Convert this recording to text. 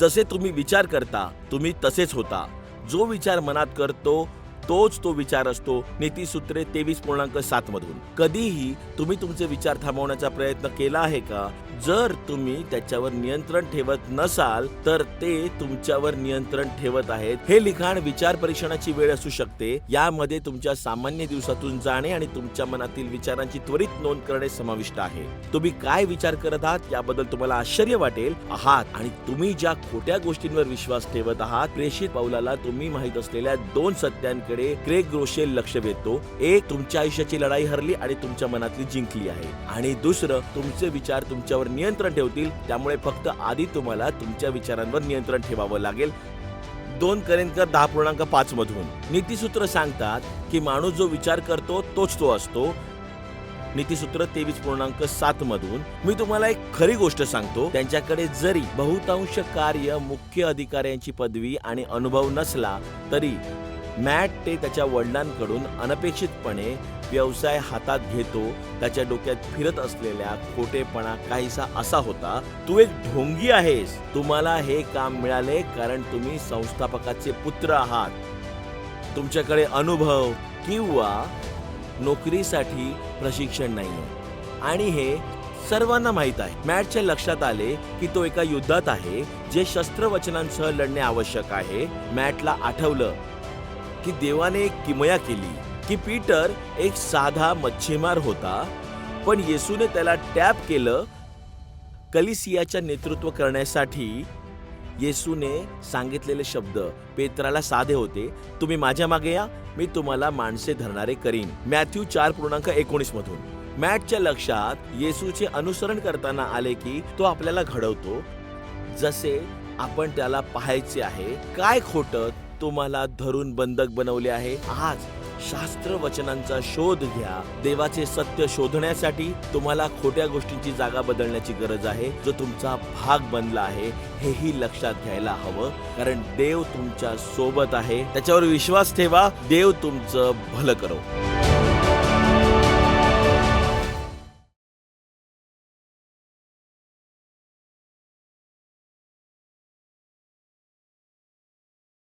जसे तुम्ही विचार करता तुम्ही तसेच होता. जो विचार मनात करतो तोच तो विचार असतो. नीतीसूत्रे तेवीस पूर्णांक सात मधून. कधीही तुम्ही तुमचे विचार थांबवण्याचा प्रयत्न केला आहे का? जर तुम्ही त्याच्यावर नियंत्रण ठेवत नसाल तर ते तुमच्यावर नियंत्रण ठेवत आहेत. हे लिखाण विचार परीक्षणाची वेळ असू शकते. यामध्ये तुमच्या सामान्य दिवसातून जाणे आणि तुमच्या मनातील विचारांची त्वरित नोंद करणे समाविष्ट आहे. तुम्ही काय विचार करत आहात याबद्दल तुम्हाला आश्चर्य वाटेल. आहात आणि तुम्ही ज्या खोट्या गोष्टींवर विश्वास ठेवत आहात प्रेषित पावलाला तुम्ही माहीत असलेल्या दोन सत्यांकडे क्रेग ग्रोशेल लक्ष वेधतो. एक तुमच्या आयुष्याची लढाई हरली आणि तुमच्या मनातली जिंकली आहे. आणि दुसरं तुमचे विचार तुमच्यावर नियंत्रण ठेवतील त्यामुळे फक्त आधी तुम्हाला तुमच्या विचारांवर नियंत्रण ठेवावं लागेल. दोन करेंकर दहा पूर्णांक पाच मधून. नीतीसूत्र सांगतात की माणूस जो विचार करतो तोच तो असतो. नीतीसूत्र तेवीस पूर्णांक सात मधून. मी तुम्हाला एक खरी गोष्ट सांगतो त्यांच्याकडे जरी बहुतांश कार्य मुख्य अधिकाऱ्यांची पदवी आणि अनुभव नसला तरी मॅट ते त्याच्या वडिलांकडून अनपेक्षितपणे व्यवसाय हातात घेतो त्याच्या डोक्यात फिरत असलेल्या खोटेपणा काहीसा असा होता तू एक ढोंगी आहेस तुम्हाला हे काम मिळाले कारण तुम्ही संस्थापकाचे पुत्र आहात. तुमच्याकडे अनुभव किंवा नोकरीसाठी प्रशिक्षण नाही आणि हे सर्वांना माहीत आहे. मॅटच्या लक्षात आले की तो एका युद्धात आहे जे शस्त्रवचनांसह लढणे आवश्यक आहे. मॅटला आठवलं की देवाने एक किमया केली की पीटर एक साधा मच्छीमार होता. पण येसूने त्याला टॅप केलं कलिसियाच्या नेतृत्व करण्यासाठी येसूने सांगितलेले शब्द पेत्राला साधे होते तुम्ही माझ्या मागे या मी तुम्हाला माणसे धरणारे करीन. मॅथ्यू चार पूर्णांक एकोणीस मधून. मॅटच्या लक्षात येसूचे अनुसरण करताना आले की तो आपल्याला घडवतो जसे आपण त्याला पाहायचे आहे काय खोटत तुम्हाला धरून बंधक बनवले आहे. आज शास्त्र वचनांचा शोध घ्या. देवाचे सत्य शोधण्यासाठी तुम्हाला खोट्या गोष्टींची जागा बदलण्याची गरज आहे. जो तुमचा भाग बनला आहे हेही लक्षात घ्यायला हवं. कारण देव तुमच्यासोबत आहे. त्याच्यावर विश्वास ठेवा. देव तुमचं भलं करो.